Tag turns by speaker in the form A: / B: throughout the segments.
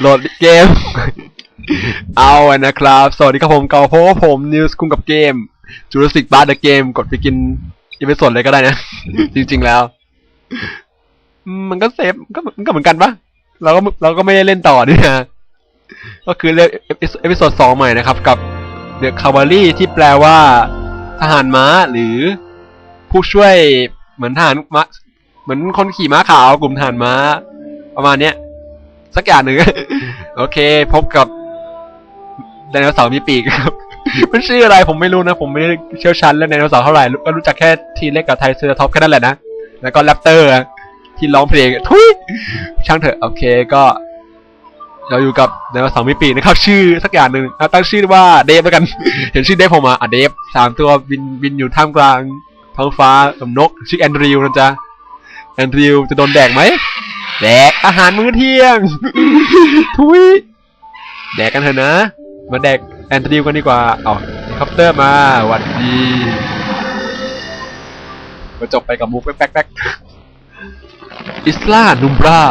A: โหลดเกม เอาอะนะครับ สวัสดีครับผมเกาเพราะว่าผมนิวส์คุงกับเกม Jurassic Park The Game กดไปกินอีเวนต์สดเลยก็ได้นะ จริงๆแล้ว มันก็เซฟก็มันก็เหมือนกันปะเราก็เราก็ไม่ได้เล่นต่อนี่นะก็คือเรื่องเอพิโซดสองใหม่นะครับ กับ The Cavalry ที่แปลว่าทหารม้าหรือผู้ช่วยเหมือนทหารม้าเหมือนคนขี่ม้าขาวกลุ่มทหารม้า ประมาณเนี้ย สักอย่างหนึ่ง โอเค พบกับไดโนเสาร์มีปีกครับ มันชื่ออะไรผมไม่รู้นะ ผมไม่ได้เชี่ยวชาญเรื่องไดโนเสาร์เท่าไหร่รู้ก็รู้จักแค่ทีเล็กกับไทเซอร์ท็อปแค่นั้นแหละนะ แล้วก็แรปเตอร์อะที่ร้องเพลงทุยช่างเถอะโอเคก็ เราอยู่กับไดโนเสาร์มีปีกนะครับ ชื่อสักอย่างหนึ่งเอาตั้งชื่อว่าเดฟแล้วกัน เห็นชื่อเดฟผมมาอะเดฟสามตัวบินบินอยู่ท่ามกลางท้องฟ้ากับนกชื่อแอนดริวนะจ๊ะแอนดริวจะโดนแดกไหม แดกอาหารมื้อเที่ยง ทุยแดกกันเถอะนะ มาแดกแอนทริวกันดีกว่า เอาเฮลิคอปเตอร์มาหวัดดีก็จบไปกับมุกแป๊กแป๊กอิสลานุมบรา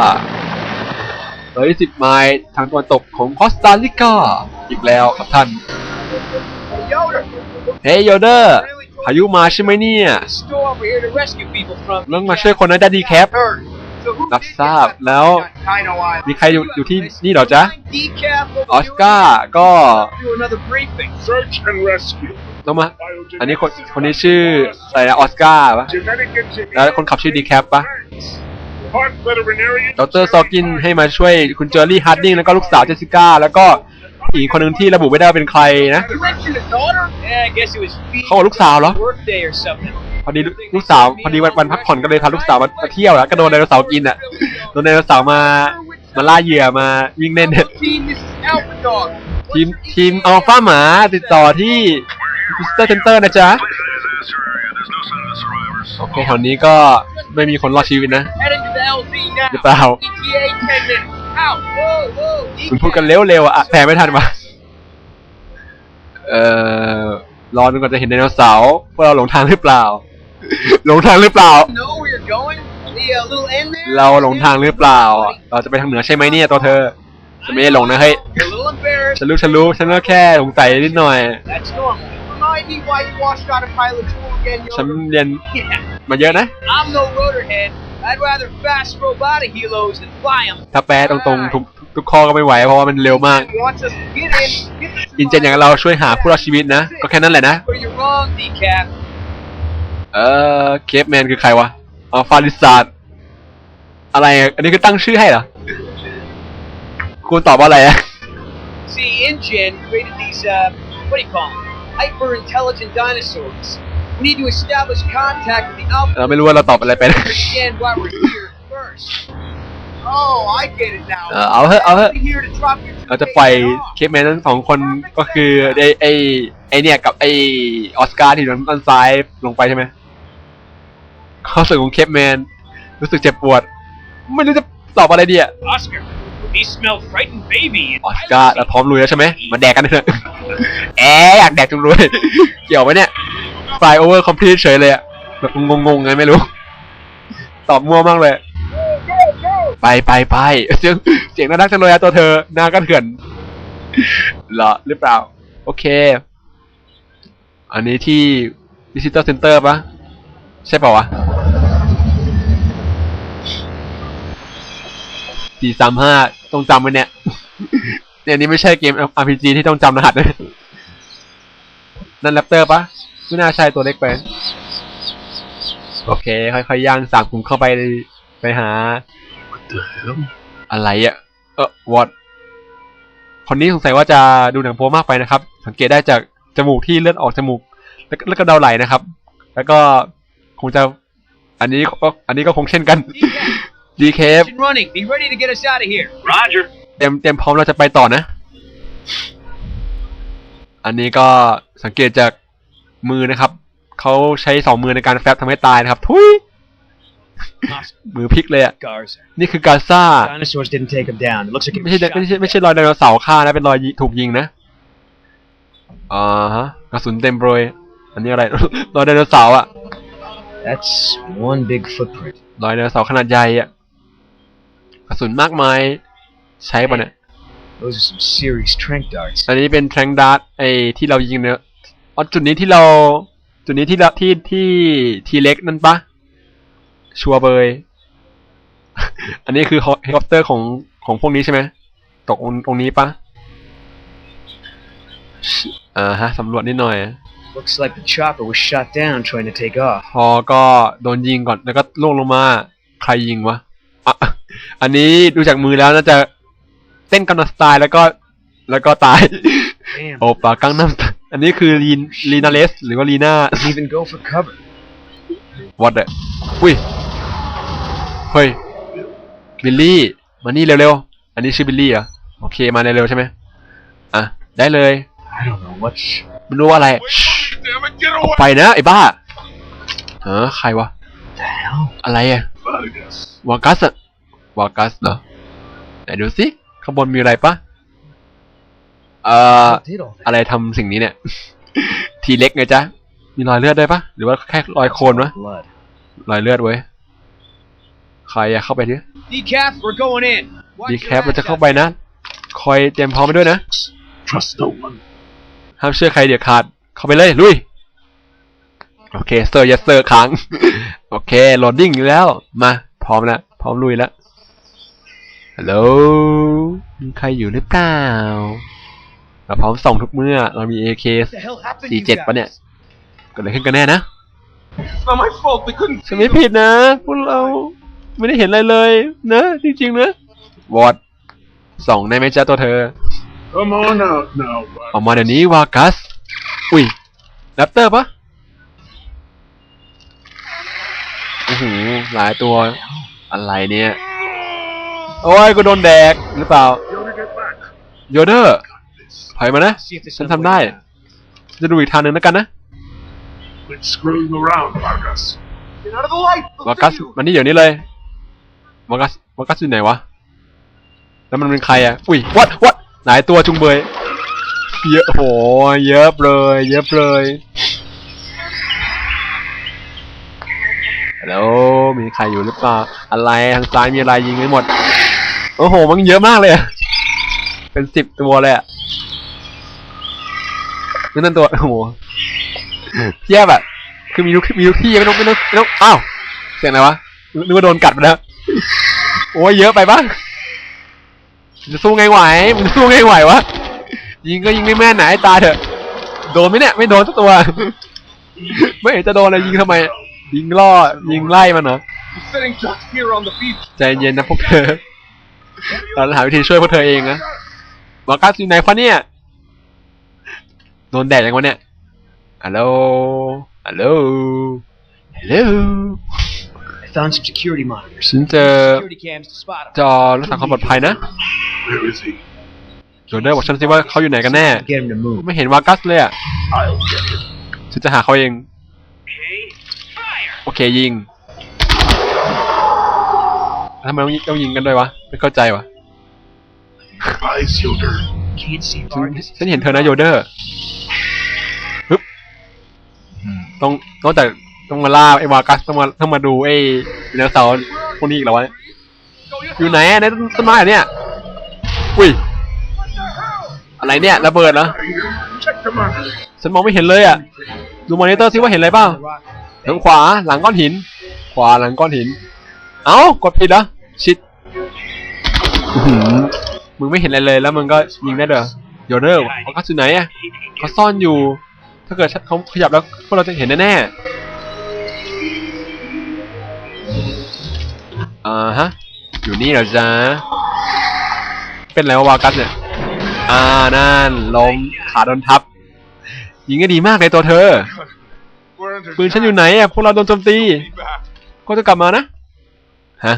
A: ร้อยสิบไมล์ทางตะวันตกของคอสตาริกา อีกแล้วครับท่าน
B: Yoda!
A: เฮ้ยโยเดอร์
B: Really
A: พายุมาใช่ไหมเนี่ย
B: store over here to rescue people from.
A: เรื่องมาช่วยคนนะดัดดีแคป
B: Heard. So who
A: รับ
B: did
A: ทราบ
B: get
A: แล้ว
B: left on Dino Island?
A: มีใครอยู่อยู่ที่นี่เหรอจ๊ะ
B: Decaf over
A: ออสการ์ก็
B: Do another briefing.
C: Search and rescue.
A: ต้องมา
C: Biogenesis
A: อันนี้คนคนนี้ชื่ออะไรนะออสการ์ปะ
C: Genetic engineering.
A: แล้วคนขับชื่อดีแคปปะ
C: Part veterinarian.
A: ดรซอกินให้มาช่วยคุณเจอรี่ฮาร์ดดิงแล้วก็ลูกสาวเจสสิก้า แล้วก็อีกคนหนึ่งที่ระบุไม่ได้ว่าเป็นใครนะ
B: You mentioned a daughter? Yeah, I guess it was Phoebe's
A: เขาบอกลูกสาวเหรอ
B: birthday or something.
A: พอดีลูกสาวพอดีวันวันพักผ่อนก็เลยพาลูกสาวมามาเที่ยวแล้วก็โดนไดโนเสาร์กินอะโดนไดโนเสาร์มามาล่าเหยื่อมาวิ่งเล่นเนี่ย
B: Team, this is Alpha Dog.
A: ทีมทีมอัลฟาหมาติดต่อที่วิสเตอร์เซ็นเตอร์นะจ๊ะ โอเคแถวนี้ก็ไม่มีคนรอดชีวิตนะ
B: Heading to the LZ now.
A: หรือเปล่า
B: ETA 10 minutes. Ow! Whoa, whoa!
A: คุณพูดกันเร็วๆอะแปลไม่ทันวะเอ่อรอจนกว่าจะเห็นไดโนเสาร์พวกเราหลงทางหรือเปล่า หลงทางหรือเปล่า
B: You know where you're going? The uh, little end there?
A: เราหลงทางหรือเปล่า เราจะไปทางเหนือใช่ไหมเนี่ยตัวเธอ จะไม่ได้หลงนะเฮ้ย
B: You're a little embarrassed.
A: ฉันรู้ฉันรู้ฉันก็แค่สงสัยนิดหน่อย
B: That's normal. Remind me why you washed out of pilot school again,
A: ฉัน
B: Yoda.
A: เรียน
B: Yeah,
A: มาเยอะนะ
B: I'm no rotorhead. I'd rather fast robotic helos than fly 'em.
A: ถ้าแปลตรงๆทุกทุกข้อก็ไม่ไหวเพราะว่ามันเร็วมาก
B: Wants us to get in, get the
A: อินเจนอย่างเราช่วยหาผู้รอดชีวิตนะ ก็แค่นั้นแหละนะ
B: But you're wrong, Decaf.
A: เออเคปแมนคือใครวะอ๋อฟาริสาดอะไรอะอันนี้คือตั้งชื่อให้เหรอ คุณตอบว่าอะไรอะ
B: See, InGen created these, uh, what do you call them? Hyper-intelligent dinosaurs. We need to establish contact with the Alpha
A: เราไม่รู้ว่าเราตอบอะไรไปนะ
B: to understand why we're here first. Oh, I get it now.
A: เออเอาเถอะเอาเถอะ
B: We're here to drop your
A: เราจะปล่อยเคปแมนทั้งสองคนก็คือไอไอไอเนี่ยกับไอออสการ์ที่อยู่ด้านซ้ายลงไปใช่ไหม ข้อสึกของเคปแมน รู้สึกเจ็บปวด ไม่รู้จะตอบอะไรดีอะ
C: Oscar, he smelled frightened baby.
A: ออสการ์เราพร้อมลุยแล้วใช่ไหมมาแดกกันเถอะแอะอยากแดกจุงเลยเกี่ยวไหมเนี่ย fly over complete เฉยเลยอะแบบงงๆไงไม่รู้ ตอบมั่วมากเลย ไปไปไปเสียงเสียงน่ารักจังเลยอะตัวเธอหน้าก็เถื่อนเหรอหรือเปล่า โอเค อันนี้ที่ visitor center ปะใช่เปล่าวะ สี่สามห้าต้องจำไว้เนี่ย เนี่ยนี่ไม่ใช่เกม RPG ที่ต้องจำรหัสนะนั่นแรปเตอร์ปะไม่น่าใช่ตัวเล็กไปโอเค ค่อยๆย่างสามกลุ่มเข้าไปไปหา อะไรอะ่ะเออวอดคนนี้สงสัยว่าจะดูหนังโป๊มากไปนะครับ สังเกตได้จากจมูกที่เลือดออกจมูก แล้วก็แล้วก็เดาไหลนะครับ แล้วก็คงจะ อันนี้ก็อันนี้ก็คงเช่นกัน ดีเคฟ
B: Engine running. Be ready to get us out of here.
C: Roger.
A: เตรียมเตรียมพร้อมเราจะไปต่อนะ อันนี้ก็สังเกตจากมือนะครับ เขาใช้สองมือในการแฟบทำให้ตายนะครับ ทุย มือพลิกเลยอะ
B: Garza.
A: นี่คือกาซา
B: Dinosaurs didn't take him down. It looks like
A: ไม่ใช่ไม่ใช่ไม่ใช่รอยไดโนเสาร์ฆ่านะ เป็นรอยยิถูกยิงนะอ่าฮะกระสุนเต็มโปรยอันนี้อะไร รอยไดโนเสาร์อะ
B: That's one big footprint.
A: รอยไดโนเสาร์ขนาดใหญ่อะก ระระสุนมากมาย ใช้ปะเนี่ย
B: Those are some serious trank darts.
A: อันนี้เป็นแทงดาร์ตไอที่เรายิงเนี่ยอ๋อจุดนี้ที่เรา จุดนี้ที่เราที่ที่ทีเล็กนั่นปะชัวร์เบย อันนี้คือเฮลิคอปเตอร์ของของพวกนี้ใช่ไหมตกตรงตรงนี้ปะอ่าฮะสำรวจนิดหน่อย
B: Looks like the chopper was shot down trying to take off.
A: พอก็โดนยิงก่อนแล้วก็ล่วงลงมา ใครยิงวะอะ อันนี้ดูจากมือแล้วน่าจะเต้นกำนันสไตล์แล้วก็ แล้วก็ตาย
B: Damn.
A: โอปากังน้ำอันนี้คือลีนลีนาเลสหรือว่าลีน่า
B: Doesn't even go for cover.
A: วอตเดอุ้ยเฮ้ยบิลลี่มานี่เร็วๆ อันนี้ชื่อบิลลี่เหรอโอเคมาเร็วๆใช่ไหมอะได้เลย
B: I don't know what. Sh-
A: ไม่รู้ว่าอะไร
C: Damn it, get
A: ออก
C: away!
A: ไปนะไอ้บ้าเออใครวะ
B: the hell?
A: อะไรอะ
C: Vargas.
A: วากัสอะ วากัสเหรอไหนดูสิข้างบนมีอะไรปะเอ่อ
B: Who did all that?
A: อะไรทำสิ่งนี้เนี่ย ทีเล็กไงจ๊ะ มีรอยเลือดได้ปะหรือว่าแค่รอยโคลนวะ
B: Blood.
A: รอยเลือดเว้ย ใครอะเข้าไปดิ
B: Decaf, we're going in. Watch
A: ดี
B: your
A: แคปเราจะ
B: ass
A: เข้า
B: out
A: ไปนะ คอยเตรียมพร้อมไปด้วยนะ
C: Trust no one.
A: ห้ามเชื่อใครเดี๋ยวขาด เข้าไปเลยลุย โอเคเซอร์ยัสเซอร์ค้าง โอเคโหลดดิ้งอยู่แล้ว มา พร้อมแล้ว พร้อมลุยแล้ว ฮัลโหลมีใครอยู่หรือเปล่าเราพร้อมส่องทุกเมื่อ เรามี AK
B: What the hell happened?
A: สี่
B: you
A: เจ็ดปะเนี่ย
B: guys?
A: เกิดอะไรขึ้นกันแน่นะ
C: It's not my fault. They couldn't
A: ฉันไม่ผิดนะพวกเราไม่ได้เห็นอะไรเลย นะ จริงๆนะวอดส่องได้ไหมจ๊ะตัวเธอ
C: Come on out now,
A: ออกมาเดี๋ยวนี้วากัส อุ้ยแรปเตอร์ปะโอ้โหหลายตัวอะไรเนี่ย โอ้ยกูโดนแดกหรือเปล่า
C: Yoda, get back.
A: โยเดอร์ถอยมานะ
B: See if there's
A: ฉัน
B: another
A: ทำได้
B: way out.
A: จะดูอีกทางหนึ่งแล้วกันนะ
C: Quit screwing around, Vargas. Get out of the light.
A: วากัสมานี่เดี๋ยวนี้เลยวากัสวากัสอยู่ไหนวะ แล้วมันเป็นใครอะ อุ้ยวัดวัดหลายตัวจุงเบย เยอะโห เยอะเลย เยอะเลยฮัลโหลมีใครอยู่หรือเปล่า อะไรทางซ้ายมีอะไรยิงไม่หมด โอ้โห มันเยอะมากเลยอะเป็นสิบตัวเลยอะนั่นนั่นตัว โอ้โหเทียบอะคือมีทุกมีทุกที่ไม่ต้องไม่ต้องไม่ต้องอ้าว เสียงอะไรวะ นึกว่าโดนกัดไปแล้ว โอ้ยเยอะไปปะมึงจะสู้ไงไหว มึงจะสู้ไงไหววะ ยิงก็ยิงไม่แม่นไหนตายเถอะ โดนไหมเนี่ย ไม่โดนสักตัว ไม่เห็นจะโดนเลยยิงทำไม ยิงล่อ ยิงไล่มันเหรอ
C: We're setting traps here on the beach.
A: ใจเย็นนะพวกเธอ เราหาวิธีช่วยพวกเธอเองนะวากัสอยู่ไหนคะเนี่ยโดนแดดยังวะเนี่ยฮัลโหลฮัลโหลฮัลโหล
B: I found some security monitors.
A: ฉันเจอ
B: Security cams to spot 'em.
A: จอรักษาความปลอดภัยนะ
C: Where is he?
A: โดนเดอร์บอกฉันสิว่าเขาอยู่ไหนกันแน่
B: Get him to move.
A: ไม่เห็นวากัสเลยอะ
C: I'll get him.
A: ฉันจะหาเขาเองโอเคยิงแล้วทำไมต้องยิงต้องยิงกันด้วยวะ ไม่เข้าใจวะ
C: Eyes, Yoda.
B: Can't see
A: ฉัน
B: Vargas.
A: ฉันเห็นเธอนะโยเดอร์ปึ๊บต้องนอกจากต้องมาล่าไอ้วากัสต้องมาต้องมาดูไอ้ไดโนเสาร์พวกนี้อีกแล้ววะอยู่ไหนอะในต้นไม้อะเนี่ย อุ้ย อะไรเนี่ยระเบิดเหรอ
C: Check them out.
A: ฉันมองไม่เห็นเลยอะ ดูมอนิเตอร์ซิว่าเห็นอะไรบ้าง
B: The rock.
A: ทางขวาหลังก้อนหิน ขวาหลังก้อนหิน เอ้ากดผิดเหรอชิดอื้อหือ มึงไม่เห็นอะไรเลยแล้วมึงก็ยิงได้เด้อโยเดอร์เขาก็อยู่ไหนอะเขาซ่อนอยู่ ถ้าเกิดเขาขยับแล้วพวกเราจะเห็นแน่ๆอ่าฮะ อยู่นี่เหรอจ๊ะ เป็นอะไรวะวากัสเนี่ย อ่านั่นล้มขาโดนทับ ยิงก็ดีมากเลยตัวเธอ ปืนฉันอยู่ไหนอะ พวกเราโดนโจมตีก็จะกลับมานะ ฮะ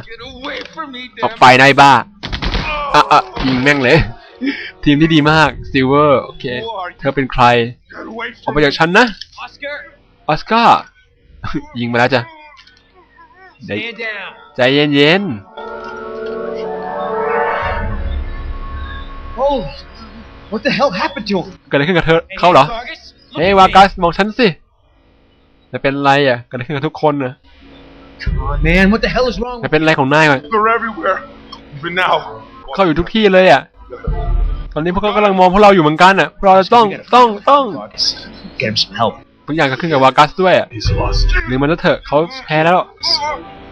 A: ออกไปนายบ้า อะอะยิงแม่งเลย ทีมที่ดีมากซิลเวอร์โอเค
C: Who are
A: เธอเป็นใคร
C: Get away
A: ออก
C: from
A: ไปจากฉันนะ
B: Oscar,
A: ออสการ์ ยิงมาแล้วจ้ะ
B: stand down.
A: ใจเย็น
B: Holy, what the hell happened to him?
A: ๆเกิดอะไรขึ้นกับเธอเขาเหรอ
B: Vargas? Look
A: เฮ้ย
B: at
A: วา
B: me.
A: กัสมองฉันสิจะเป็นไรอะเกิดอะไรขึ้นกับทุกคนน่ะ
B: Come on, man. What the hell is wrong
A: จะ
B: with
A: เป็นไรของนายวะ
C: They're everywhere. Even now.
A: เขาอยู่ทุกที่เลยอะ ตอนนี้พวกเขากำลังมองพวกเราอยู่เหมือนกันอะพวกเราจะต้องต้องต้อง
B: Get him some help.
A: ทุกอย่างก็ขึ้นกับวากัสด้วยอะ
C: He's lost.
A: หรือมันจะเถอะเขาแพ้แล้ว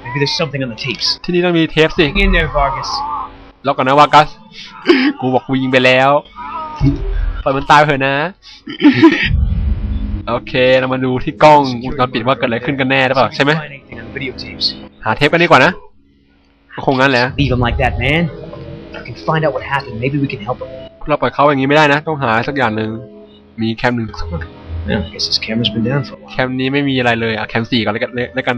B: Maybe there's something on the tapes.
A: ที่นี่ต้องมีเทปสิ
B: Hang in there, Vargas.
A: แล้วก่อนนะวากัส กูบอกกูยิงไปแล้วปล่อยมันตายไปเถอะนะ โอเค เรามาดูที่กล้องวงจรปิดว่าเกิดอะไรขึ้นกันแน่หรือเปล่าใช่ไหม
B: Find anything on the videotapes.
A: หาเทปกันดีกว่านะก็คงงั้นแหละ
B: Leave him like that, man. If we can find out what happened, maybe we can help him.
A: เราปล่อยเขาอย่างนี้ไม่ได้นะ ต้องหาสักอย่างหนึ่งมีแคมหนึ่ง
B: Yeah, I guess his camera's been down for a
A: แค
B: while.
A: มนี้ไม่มีอะไรเลยอะแคมสี่ก่อนแล้วกันแล้วกัน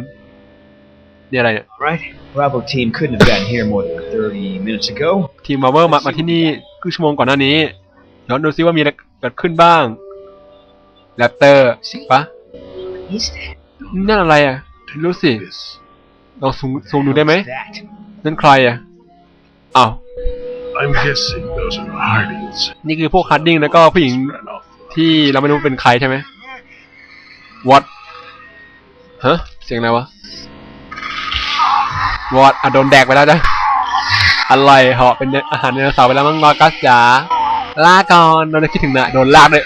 A: นี่อะไรเนี่ย
B: Right? Bravo team couldn't have gotten here more than 30 minutes ago.
A: ทีมมาเวอร์มามาที่นี่ครึ่งชั่วโมงก่อนหน้านี้ย้อนดูซิว่ามีอะไรเกิดขึ้นบ้างแรปเตอร์ปะ
B: Is that?
A: นั่นอะไรอะไม่รู้สิ
C: This.
A: ลองซูมซูมดูได้ไหม
B: What's that?
A: นั่นใครอะอ้าว นี่คือพวกฮัดดิ้งแล้วก็ผู้หญิง
C: Ran off.
A: ที่เราไม่รู้เป็นใครใช่ไหม What ฮะเสียงอะไรวะ What อะโดนแดกไปแล้วจ้ะอะไรเหาะเป็นอาหารไดโนเสาร์ไปแล้วมั้งมากัสจ๋าลาก่อนเราจะคิดถึงนะโดนลากเลย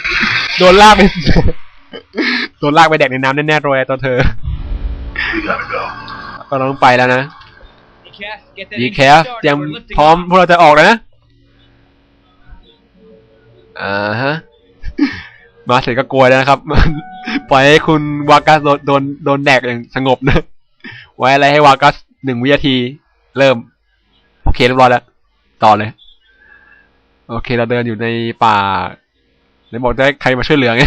A: โดนลากไปโดนลากไปแดกในน้ำแน่ๆเลยตอนเธอ
C: We gotta go.
A: ก็ต้องไปแล้วนะ
B: Decaf, get that
A: ดี
B: engine
A: แคฟ
B: started.
A: เตรียม
B: We're lifting
A: พร้อม
B: off.
A: พวกเราจะออกแล้วนะ อ่าฮะ มาเสร็จก็กลัวแล้วนะครับ ปล่อยให้คุณวากัสโดนโดนโดนแดกอย่างสงบนะ ไว้อะไรให้วากัสหนึ่งวินาที เริ่ม โอเคเรียบร้อยแล้ว ต่อเลย โอเคเราเดินอยู่ในป่าเลยบอกจะให้ใครมาช่วยเหลือไง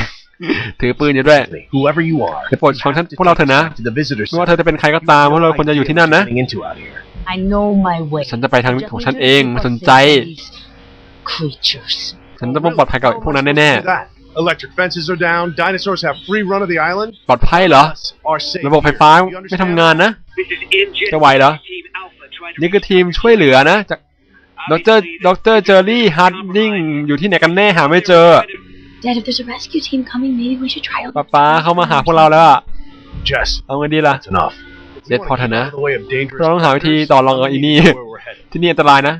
A: ถือปืนอยู่ด้วย
D: Whoever you are,
A: เดี๋ยวโปรดฟังท่านพวกเราเถอะนะ
D: to the visitor
A: ไม่ว่าเธอจะเป็นใครก็ตามพวกเราควรจะอยู่ที่นั่นนะ
D: getting into out here.
E: I know my way.
A: ฉันจะไปทางของฉันเองไมาสนใจ
E: Creatures.
A: ฉันต้องปลอดภัยกับพวกนั้นแน่
F: Look at that. Electric fences are down. Dinosaurs have free run of the island.
A: ๆ ปลอดภัยเหรอ
F: Us are safe.
A: ระบบไฟฟ้า
F: here. You
A: ไม่
F: understand?
A: ทำงานนะ
B: This is Engine
A: จะไหวเหรอ
B: Team Alpha trying to
A: นี่คือทีมช่วยเหลือนะจากดรดรเจอรี่ฮาร์ดดิงอยู่ที่ไหนกันแน่หาไม่เจอ
E: Dad, if there's a rescue team coming, maybe we should try to.
A: ป้าป้าเข้ามาหาพวกเราแล้วอะ
F: Jess,
A: เอาไงดีล่ะ
F: that's enough. If
A: Dead
F: we wanna
A: Potter
F: keep
A: na.
F: out of the way of dangerous
A: เราต้องหาวิธี
F: predators,
A: ต่อรองกับอีนี่
F: we know where we're headed.
A: ที่นี่อันตรายนะ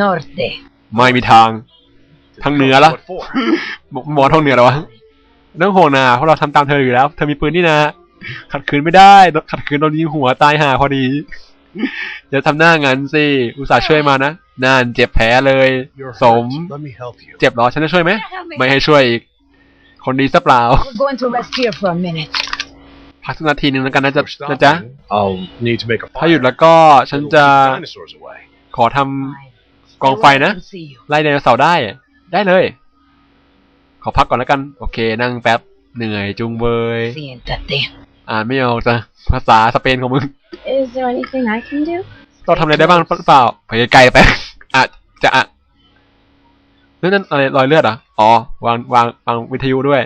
E: Norte.
A: ไม่มีทาง ทางเหนือละ
F: What for?
A: บอกหมอทางเหนือเหรอวะไม่ต้องห่วงนะเพราะเราทำตามเธออยู่แล้ว เธอมีปืนนี่นะ ขัดขืนไม่ได้โดนขัดขืนโดนยิงหัวตายห่าพอดีอย่าทำหน้างั้นสิ อุตส่าห์ช่วยมานะนั่นเจ็บแผลเลย
F: You're
A: สม
F: hurt. Let me help you.
A: เจ็บเหรอ ฉันจะช่วยไหม
E: Help me.
A: ไม่ให้ช่วยอีก คนดีซะเปล่า พักสักนาทีหนึ่งแล้วกันนะ
F: If
A: จ๊ะ
F: we're
A: นะจ๊ะ
F: stopping, I'll need to make a
A: ถ้าหยุด
F: fire.
A: แล้วก็ฉัน
F: It'll
A: จะ
F: keep dinosaurs away.
A: ขอทำกองไฟนะ
E: Stay where I can see you.
A: ไล่ไดโนเสาร์ได้ ได้เลย ขอพักก่อนแล้วกัน โอเค นั่งแป๊บ เหนื่อยจุงเบย
E: Siéntate.
A: อ่านไม่ออกจ้ะภาษาสเปนของมึง
G: Is there anything I can do?
A: เราทำอะไรได้บ้างหรือเปล่าไปไกลๆไป อะ จะอะนั่นนั่นอะไรรอยเลือดเหรออ๋อ วางวางวางวิทยุด้วย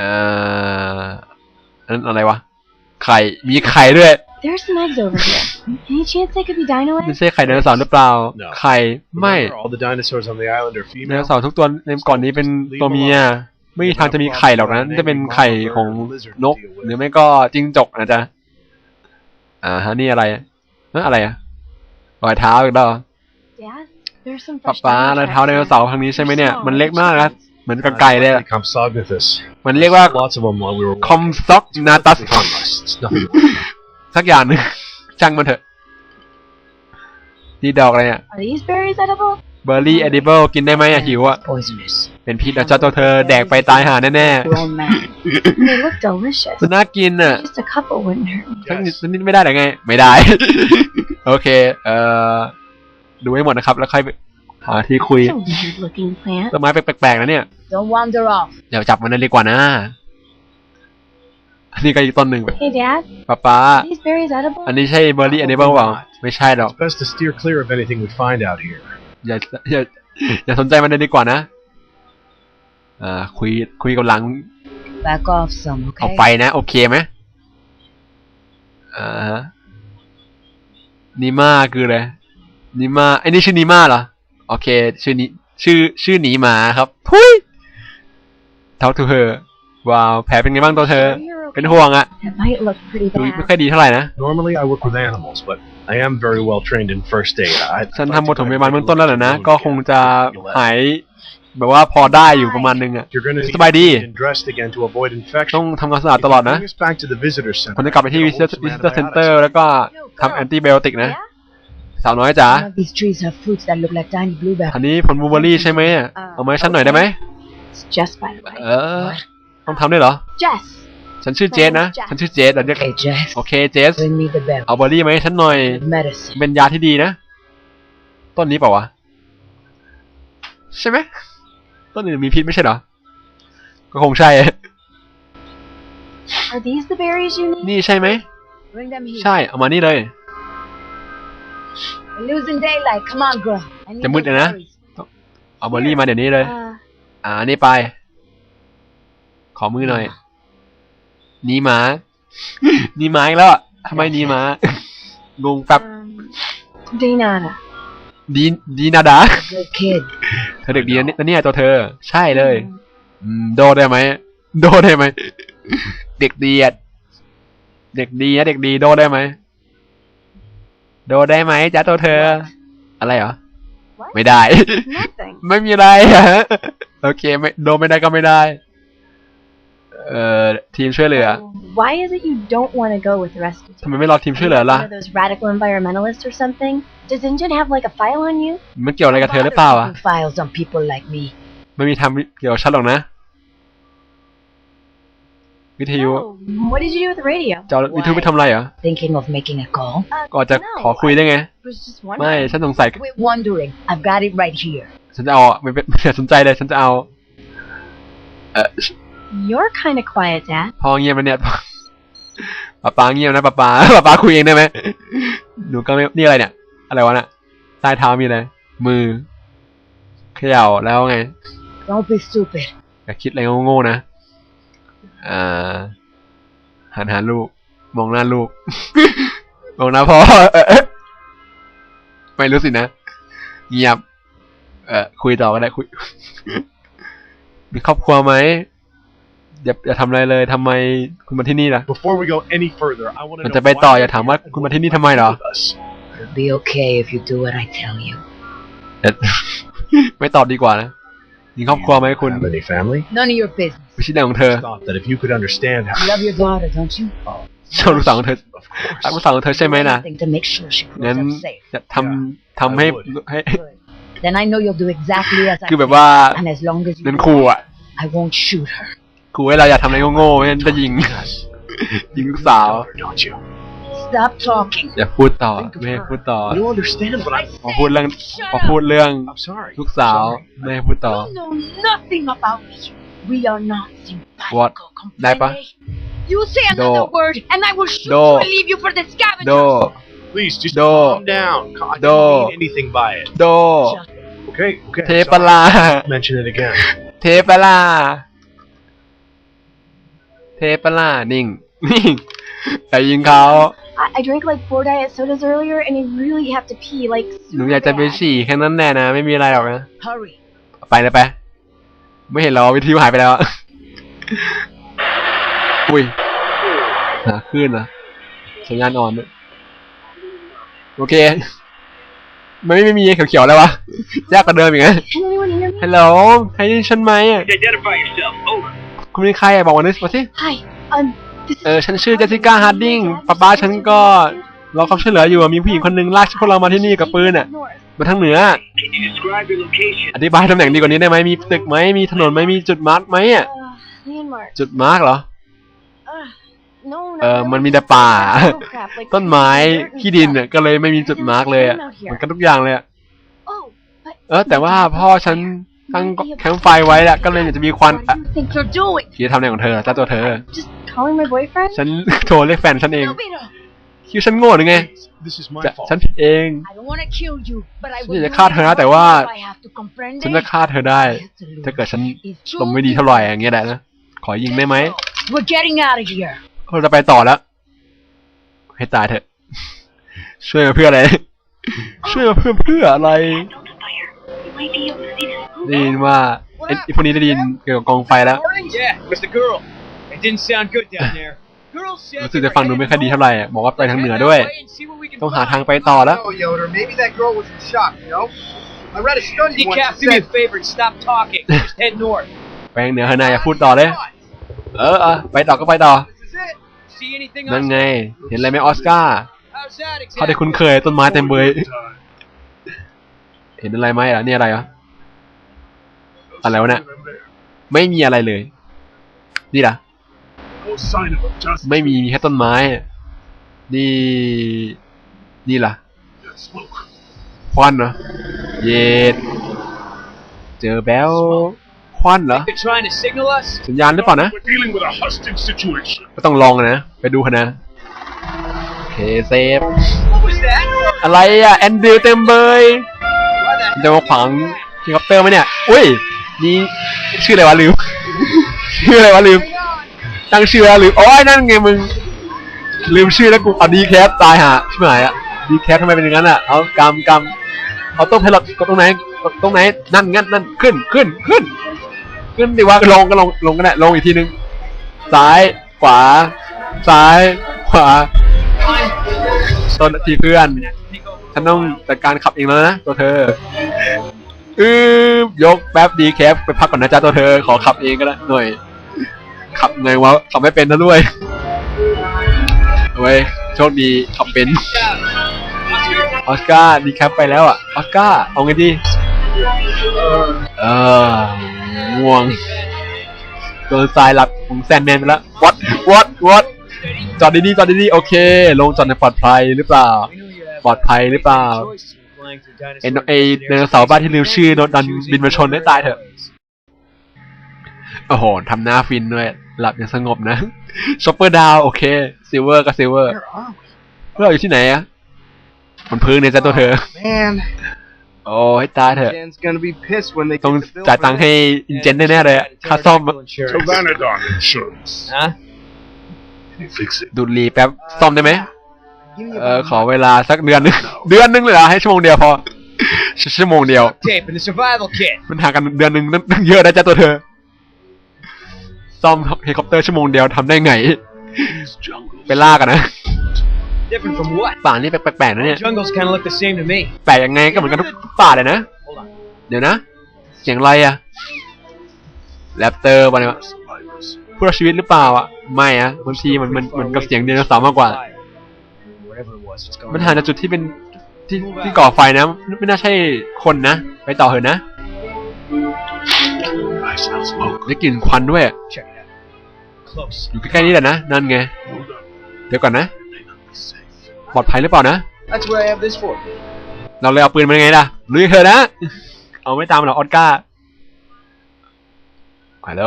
A: เอ่อนั่นอะไรวะ ไข่ มีไข่ด้วย
G: There's some eggs over here. Any chance they could be dino
A: ไม่
G: eggs?
A: ใช่ไข่ไดโนเสาร์หรือเปล่า
F: No
A: ไข่ ไม่
F: Remember, all the dinosaurs on the island are
A: ไดโน
F: female.
A: เสาร์ทุกตัวในก่อนนี้เป็นตัวเมีย ไม่มีทางจะมีไข่หรอกนะนี่จะเป็นไข่ของนก หรือไม่ก็จิ้งจกนะจ๊ะ อ่าฮะนี่อะไรนั่นอะไรอะรอยเท้าอีกแล้วเหรอ
G: Dad, there's some
A: ป๊า
G: fresh
A: ป๊า
G: dino
A: รอยเท้าไดโน
G: tracks
A: เสาร์
G: here.
A: ทางนี้ใช่ไหม
G: They're
A: เนี่ย
G: small.
A: มันเล็กมากนะ เหมือนกับไก่เลยอะ
F: Compsognathus.
A: มันเรียกว่า
F: Lots of them while we were
A: คอมซ็อกนาตัส
F: harmless. It's nothing to worry about.
A: สักอย่างหนึงช่างมันเถอะ นี่ดอกอะไรเนี่ย
G: Are these berries edible?
A: เบอร์รี่เอดิเบิลกินได้ไหมอะหิวอะ
E: Poisonous.
A: เป็นพิษนะจ๊ะตัวเธอแดกไปตายหาแน่
E: Grown man.
G: They look delicious.
A: ๆมันน่ากินอะ
G: Just a couple wouldn't hurt me.
A: สักนิดสักนิดไม่ได้หรือไง ไม่ได้ โอเค เอ่อ ดูให้หมดนะครับ แล้วค่อยไป หาที่คุย
G: It's a weird looking plant.
A: ต้นไม้แปลกๆนะเนี่ย
E: Don't wander off.
A: อย่าจับมันเลยดีกว่านะ อันนี้ก็อีกต้นหนึ่ง
G: Hey, Dad,
A: ป๊าป๊า
G: are these berries edible?
A: อันนี้ใช่เบอร์รี่เอเดเบิลเปล่าไม่ใช่หรอก
F: It's best to steer clear of anything we find out here.
A: อย่าอย่าอย่าสนใจมันเลยดีกว่านะ อ่า คุยคุยกับหลัง
E: Back off some,
A: เอา
E: okay?
A: ไปนะ โอเคไหมอ่าฮะนิมาคืออะไรนิมาไอ้นี่ชื่อนิมาเหรอ โอเค ชื่อนี้ ชื่อ ชื่อหนีหมาครับทุย Talk to her ว้าวแผลเป็นไงบ้างตัวเธอ
G: Sure you're
A: เป็น
G: okay.
A: ห่วงอะ
G: That might look pretty
A: ดูไม่
G: bad.
A: ค่อยดีเท่าไหร่นะ
F: Normally, I work with animals, but I I am very well trained in first aid. I,
A: ฉันทำบทถมพยาบาลเบื้องต้นแล้วแหละนะ ก็คงจะหาย แบบว่าพอได้อยู่ประมาณนึงอะ
F: You're gonna need
A: สบายดี
F: to get dressed again to avoid
A: ต้อ
F: infection.
A: งทำความสะอาดตลอดนะ
F: Bring us back to the visitor
A: ผม
F: center.
A: จะกลับไปที่ visitor visitor center แล้วก็ทำแอนติไบโอติกนะ สาวน้อยจ๋า
E: Some of these trees have fruits that look like tiny blueberries.
A: อันนี้ผลบลูเบอร์รี่ใช่ไหมอะเอามาให้ฉันหน่อยได้ไหม
G: It's Jess, by the
A: เอ
G: way.
A: อต้องทำด้วยเหรอ
G: Jess.
A: ฉันชื่อเจสนะ ฉันชื่อเจสแต่เรียก
E: Okay, Jess.
A: โอเคเจส
E: Bring me the berry.
A: เอาเบอร์รี่มาให้ฉันหน่อย
E: Medicine.
A: เป็นยาที่ดีนะ ต้นนี้เปล่าวะ ใช่ไหม ต้นอื่นมีพิษไม่ใช่เหรอ ก็คงใช่
G: Are these the berries you need?
A: นี่ใช่ไหม
E: Bring them here.
A: ใช่ เอามานี่เลย
E: We're losing daylight. Come on, girl. I need
A: จะมืด
E: those
A: เลยนะ
E: berries.
A: เอาเบอร์รี่มาเดี๋ยวนี้เลย
G: Uh,
A: อ่า นี่ไป ขอมือหน่อยนี่หมานี่หมาอีกแล้วอะทำไมนี่หมางงแป๊บ
G: um, Daynada.
A: ดีดีนาดา
E: Good kid.
A: เธอเด็กดีนะเนี่ยเนี่ยตัวเธอ ใช่เลย อืม โดได้ไหม โดได้ไหม เด็กดีอะเด็กดีนะเด็กดีโดได้ไหม โดได้ไหมจ้าตัวเธอ อะไรเหรอ
G: What?
A: ไม่ได้
G: Nothing.
A: ไม่มีอะไรอะโอเคไม่โดไม่ได้ก็ไม่ได้ เอ่อทีมช่วยเหลือ
G: Why is it you don't want to go with the rest of
A: ทำไมไม่รอทีมช่วยเหลือ
G: One
A: ล่ะ
G: of those radical environmentalists or something? Does Injun have like a file on you?
A: มันเกี่ยวอะไรกับเธอหรือเปล่าอะ
E: Putting Files on people like me.
A: ไม่มีทำเกี่ยวกับฉันหรอกนะ วิทยุ
G: No. What did you do with the radio?
A: จะเอาวิทยุไปทำอะไรเหรอ
E: Thinking of making a call?
A: ก่อนจะ
G: No,
A: ขอคุยได้ไง
G: I was just
A: ไม่
G: wondering.
A: ฉันสงสัย
E: Quit wondering. I've got it right here.
A: ฉันจะเอาอะไม่เป็นไม่สนใจเลย ฉันจะเอา เออ
G: You're kind of quiet, Dad.
A: พอเงียบแล้วเนี่ยป้าป้าเงียบนะป้าป้าป้าป้าคุยเองได้ไหมหนูก็ไม่นี่อะไรเนี่ย อะไรวะน่ะใต้เท้ามีอะไร มือ เขย่าแล้วไง
E: Don't be stupid.
A: อย่าคิดอะไรโง่ๆนะ อ่าหันหาลูก มองหน้าลูก มองหน้าพ่อเออเอ๊ะไม่รู้สินะ เงียบ เออคุยต่อก็ได้คุย มีครอบครัวไหมอย่าอย่าทำอะไรเลยทำไมคุณมาที่นี่ล่ะ
F: Before we go any further, I want to
A: มัน
F: know
A: จะไปต่อ
F: why
A: อย่าถามว่าคุณมาที่นี่ทำไมเหรอ
F: with us.
E: It'll be okay if you do what I tell you.
A: ไม่ตอบดีกว่านะ มีครอบครัวไหมคุณ
F: Have any family?
E: None of your business.
A: ไม่ใช่เรื่องของเธอ
F: Thought that if you could understand how.
E: You love your daughter, don't you?
A: เจ้าลูกสาวของเธอ
F: Of course.
A: รักลูกสาวของเธอใช่ไหมนะ
E: Anything to make sure she
A: งั้น
E: grows up safe.
A: จะทำทำให้ให้
E: Good. Then I know you'll do exactly as I
A: คือแบบ
E: say.
A: ว่า
E: And as long as you
A: เป็น
E: do
A: ครู
E: that,
A: อะ
E: I won't shoot her.
A: ครูให้เราอย่าทำอะไรโง่ๆไม่งั้นจะยิงยิงลูกสาว
F: Daughter, don't you?
E: Stop talking.
A: อย่าพูดต่อไม่ให้พูดต่อ
F: You understand, but I.
A: พอพูดเรื่อง พอพูดเรื่อง
F: I'm sorry.
A: ลูกสาวไม่ให้พูดต่อ
G: You know nothing about me. We are not simpatico,
A: What? Naipa?
G: comprende? You say
A: Do.
G: another word, and I will shoot
A: Do.
G: you and leave you for the scavengers.
A: โด
F: Please, just
A: Do.
F: calm down. I
A: Do.
F: don't mean anything by it.
A: โด
F: Okay, okay.
A: เท
F: sorry.
A: ปลา
F: Mention it again.
A: เทปลา เทปลา นิ่ง นิ่งแต่ยิงเขา
G: I, I drank like four diet sodas earlier, and I really have to pee, like
A: หนู
G: super
A: อยากจะไป
G: bad.
A: ฉี่แค่นั้นแน่นะ ไม่มีอะไรหรอกนะ
E: Hurry.
A: ไปเลยไป ไม่เห็นเหรอวิทยุหายไปแล้วอะ อุ้ยหาขึ้นนะสัญญาณอ่อนด้วยโอเคไม่ไม่มีเขียวๆแล้ววะ ยากกว่าเดิมอีกนะ
G: Can anyone hear me?
A: ฮัลโหลใครได้ยินฉันไหมอะ
B: Identify yourself. Over.
A: คุณเป็นใครอะบอกมาหน่อยมาสิ
G: Hi. Um. This
A: เออฉันชื่อเจสสิก้าฮาร์ดิงป้าป้าฉันก็รอความช่วยเหลืออยู่อะมีผู้หญิงคนหนึงลากพวกเรามาที่นี่กับปืนอะ
G: north.
A: มาทางเหนือ
B: Can you describe your location?
A: อธิบายตำแหน่งดีกว่านี้ได้ไหมมีตึกไหมมีถนนไหมมีจุดมาร์กไหมอะ
G: Uh, landmark.
A: จุดมาร์กเหรอ
G: Uh, no, no.
A: เออ
G: there
A: มัน
G: was
A: มีแต่ป่า
G: no crap, like
A: ต้นไม้
G: dirt and
A: ขี้ดิน
G: stuff.
A: เนี่ยก็เลยไม่มีจุดมาร์กเลยอะ
G: Out here.
A: เหมือนกันทุกอย่างเลยอะ
G: Oh, but
A: เออแต่ว่าพ่อฉัน ตั้งแคมป์ไฟไว้แหละก็เลยอยากจะมีควัน
G: what
A: อะ
G: do you think you're doing?
A: คิดทำอะไรของเธอจ้าตัวเธอ
G: Just calling my boyfriend?
A: ฉัน โทรเรียกแฟนฉันเอง
G: Elvira,
A: คิดว่าฉันโง่หรือไง
F: This is my
A: จะ
F: fault.
A: ฉันผิดเอง
E: I don't want to kill you, but I
A: ฉัน
E: will
A: อยากจะ
E: do
A: ฆ่าเธอนะแต่ว่า
E: whatever I have to comprende.
A: ฉันจะฆ่าเธอได้
E: I have to lose.
A: ถ้าเกิดฉัน
E: If
A: ลมไม่ดีเท่าไหร่อย่างเงี้ยแหละนะ ขอยิงได้ไหม
E: We're getting out of here.
A: เราจะไปต่อแล้ว ให้ตายเถอะ ช่วยมาเพื่ออะไร ช่วยมาเพื่อเพื่ออะไร ได้ยินว่าไอ้ไอ้พวกนี้ได้ยินเกี่ยวกับกองไฟแล้ว
B: Yeah, where's the girl? It didn't sound good down there. Girl said
A: รู้สึกจะฟังดูไม่ค่อยดีเท่าไหร่อะบอกว่าไปทางเหนือด้วย ต้องหาทางไปต่อแล้ว
F: Oh, Yoder, maybe that girl was in shock, you know? I read a study once
B: Decaf,
F: that
B: do me
F: said...
B: a favor and stop talking. Just head north.
A: ไปทางเหนือเฮนายอย่าพูดต่อเลย เออเออไปต่อก็ไปต่อ
F: This is it.
B: See anything
A: นั่น
B: on
A: ไง เห็นอะไรไหมออสการ์
B: How's that
A: เขาได้
B: exactly?
A: คุ้นเคยต้นไม้เต็มเบย
C: Time.
A: เห็นอะไรไหมล่ะนี่อะไรวะ อะไรวะเนี่ย
C: Them there.
A: ไม่มีอะไรเลย นี่ล่ะ
C: No sign of them. Just
A: ไม่มีมีแค่ต้นไม้ นี่ นี่ล่ะ
C: that smoke.
A: ควันเหรอ เย็ดเจอแบลควันเหรอ
B: They're trying to signal us?
A: สัญญาณหรือเปล่านะ
C: We're dealing with a hostage situation.
A: ก็ต้องลองนะ ไปดูกันนะ โอเคเซฟ
B: What was that?
A: อะไรอะ แอนดิวเต็มเบย
B: Why the
A: จะมาขวางเฮลิคอปเตอร์ไหมเนี่ย อุ้ย นี่ชื่ออะไรวะลืม ชื่ออะไรวะลืม ตั้งชื่อแล้วลืมโอ้ยนั่นไงมึง ลืมชื่อแล้วกูเอาดีแคปตายหาชิบหายอะดีแคปทำไมเป็นอย่างนั้นอะ เอากำกำเอาต้องให้เรากดตรงไหนกดตรงไหน นั่นงั้นนั่นขึ้นขึ้นขึ้น ขึ้นดีว่าลงก็ลงลงก็ได้ลงอีกทีนึง ซ้ายขวา ซ้ายขวาต้นทีเพื่อน ฉันต้องจัดการขับเองแล้วนะตัวเธอ อือยกแป๊บดีแคปไปพักก่อนนะจ๊ะตัวเธอขอขับเองก็ได้หน่อย ขับไงวะขับไม่เป็นนะด้วยเอาไว้ยโชคดีขับเป็นออสการ์ดีแคปไปแล้วอะออสการ์เอาไงดีเออง่วงโดนทรายหลับของแซนแมนไปแล้ววัดวัดวัดจอดดีๆจอดดีๆโอเค ลงจอดในปลอดภัยหรือเปล่า ปลอดภัยหรือเปล่า ไอ้นไอ้ไดโนเสาร์บ้านที่ลืมชื่อโดนดันบินมาชนได้ตายเถอะ โอ้โหทำหน้าฟินด้วย หลับอย่างสงบนะชอปเปอร์ดาวโอเคซิลเวอร์ก็ซิลเวอร์
F: Where are we?
A: เพื่ออยู่ที่ไหนอะบนพื้นเนี่ยจ้ะตัวเธอ
F: Man,
A: โอ้ให้ตายเถอะ
F: Jen's gonna be pissed when they
A: ต้อง
F: get the bill
A: จ่าย
F: for
A: ตังค์
F: this.
A: ให้อินเจนแน่ๆเลยอะค่าซ่อม
C: Tavanadon insurance.
B: Huh?
C: Can you fix it?
A: ดูดรีแป๊บซ่อมได้ไหม
F: Give me
A: เออ
F: about
A: ขอเวลาสักเดือนนึง เดือนนึงเลยเหรอให้ชั่วโมงเดียวพอ ชั่วโมงเดียว
B: Tape and the survival kit.
A: มันห่างกันเดือนหนึ่งตั้งเยอะนะจ๊ะตัวเธอ ซ่อมเฮลิคอปเตอร์ชั่วโมงเดียวทำได้ไง
C: These jungles.
A: ไปล่ากันนะ
B: Different from what?
A: ป่านี่แปลกๆนะเนี่ย
B: Jungles kind of look the same to me.
A: แปลกยังไงก็เหมือนกันทุกป่าเลยนะ
B: Hold on.
A: เดี๋ยวนะ เสียงอะไรอะแรปเตอร์วะเนี่ย
C: Survivors.
A: ผู้รอดชีวิตหรือเปล่าอะไม่อะบางทีมันมันเหมือนกับเสียงเดโนเสาร์มากกว่า
B: Whatever it was, just go.
A: มันห่างจากจุดที่เป็นที่ที่ก่อไฟนะ ไม่น่าใช่คนนะ ไปต่อเถอะนะ
C: I smell smoke.
A: ได้กลิ่นควันด้วย
B: Check it out. Close.
A: อยู่ใกล้ๆนี่แหละนะ นั่นไง
C: Hold up.
A: เดี๋ยวก่อนนะ
C: May not be safe.
A: ปลอดภัยหรือเปล่านะ
F: That's what I have this for.
A: เราเลยเอาปืนมายังไงล่ะลุยเธอะนะ เอาไม่ตามหรอกออสการ์ฮัลโหล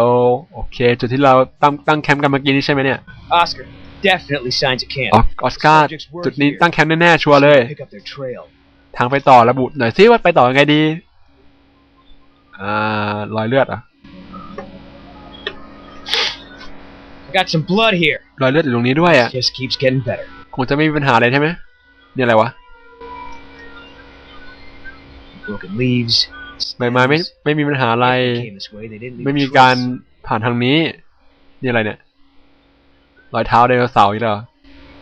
A: โอเค จุดที่เราตั้งตั้งแคมป์กันเมื่อกี้นี้ใช่ไหมเนี่ย
B: Oscar, definitely signs of camp.
A: ออออสการ์จุดนี้ตั้งแคมป์แน่ๆชัวร์เลย
B: Pick up their trail.
A: ทางไปต่อระบุหน่อยซิว่าไปต่อยังไงดีอ่ารอยเลือดเหรอะ
B: I got some blood here.
A: รอยเลือดอยู่ตรงนี้ด้วยอะ
B: Just keeps getting better.
A: คงจะไม่มีปัญหาอะไรใช่ไหมนี่อะไรวะ
B: Broken leaves.
A: ใบไม้ไม่ไม่มีปัญหาอะไร
B: They came this way, they didn't leave
A: ไม่มี
B: a
A: การ
B: trace.
A: ผ่านทางนี้ นี่อะไรเนี่ย รอยเท้าไดโนเสาร์อีกแล้วเหรอ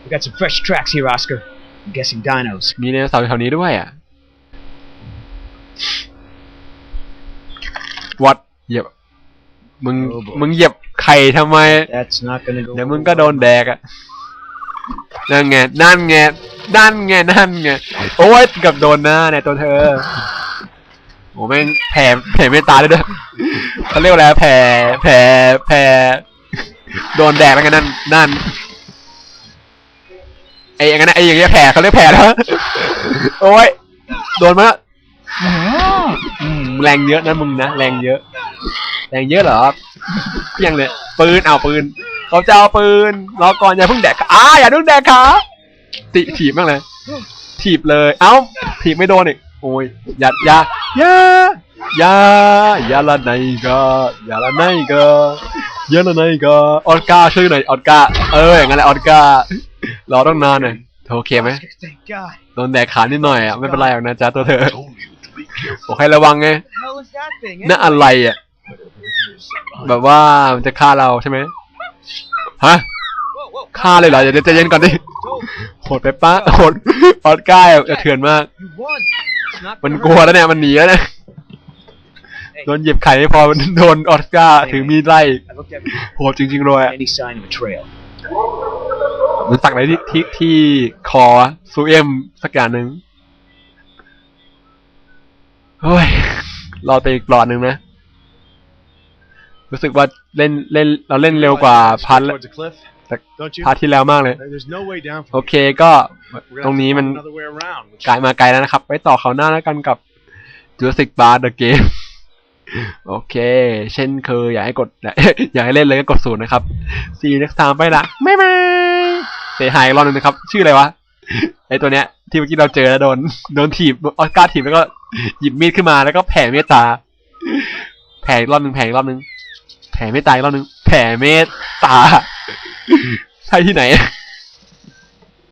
B: We got some fresh tracks here, Oscar. I'm guessing dinos.
A: มีไดโนเสาร์อยู่แถวนี้ด้วยอะ วัดเหยียบ มึง
B: Oh boy
A: มึงเหยียบไข่ทำไม
B: That's not gonna go.
A: เดี๋ยวมึงก็โดนแดกอะ นั่นไง นั่นไง นั่นไง นั่นไง โอ้ยเกับโดนหน้าเนี่ยตัวเธอ โอ้แม่งแผลแผลไม่ตายเลยด้วยเขาเรียกว่าอะไรแผลแผลแผล โดนแดกแล้วกันนั่นนั่นไอ้อย่างนั้นนะไอ้อย่างเงี้ยแผลเขาเรียกแผลแล้วโอ้ยโดนมาแล้วอืมอืมแรงเยอะนะมึงนะแรงเยอะ แรงเยอะเหรอเพียงเลยปืนเอาปืนเขาจะเอาปืนรอก่อนอย่าเพิ่งแดกขาอ่าอย่าเพิ่งแดกขาติถีบมากเลยถีบเลย เอ้าถีบไม่โดนอีกโอ้ยอย่าอย่าอย่าอ ยายาละไหนก็อยาละไหนก็อยาละไหนก็ออสกาช่วยหน่อยออสกาเอออย่างนั้นแหละออสการ์รอต้องนานหน่อยเธอโอเคไหมโดนแดกขานิดหน่อยอะไม่เป็นไรหรอกนะจ๊ะตัวเธอ
C: I told you to be careful.
A: บอกให้ระวังไงนั่นอะไรอะแบบว่ามันจะฆ่าเราใช่ไหมฮะฆ่าเลยเหรอเดี๋ยวใจเย็นก่อนดิโหดไปปะโหดออสกาจะเถื่อนมาก มันกลัวแล้วเนี่ยมันหนีแล้วเนี่ย โดนเหยียบไข่ไม่พอมันโดนออสการ์ถือมีดไล่
B: I looked everywhere.
A: โหดจริงๆเลยอะ
B: Any sign of a trail.
A: มันสักอะไรที่ที่ที่คอซูเอ็มสักอย่างหนึ่งเฮ้ยรอไปอีกหลอดหนึ่งนะ รู้สึกว่าเล่นเล่นเราเล่นเร็วกว่าพาร์ท
F: Towards the cliff,
A: Like-
F: don't you?
A: พาร์ทที่แล้วมากเลย
F: There's no way down
A: โอ
F: from
A: เคก็
F: here. We're
A: ตรง
F: gonna
A: นี้
F: have to
A: มัน
F: find another way around. which-
A: กลายมาไกลแล้วนะครับ ไปต่อเขาวหน้าแล้วกันกับ Jurassic Park The Game โอเค เช่นเคยอยากให้กด อยากให้เล่นเลยก็กดศูนย์นะครับ See you next time ไปละบ๊ายบายเซฮายรอบหนึงนะครับ ชื่ออะไรวะไอตัวเนี้ย ที่เมื่อกี้เราเจอแล้วโดนโดนถีบออสการ์ถีบแล้วก็หยิบมีดขึ้นมาแล้วก็แผ่เมตตา แผ่อีกรอบหนึ่งแผ่อีกรอบหนึ่งแผ่เมตตาอีกรอบหนึ่งแผ่เมตตาใช่ที่ไหน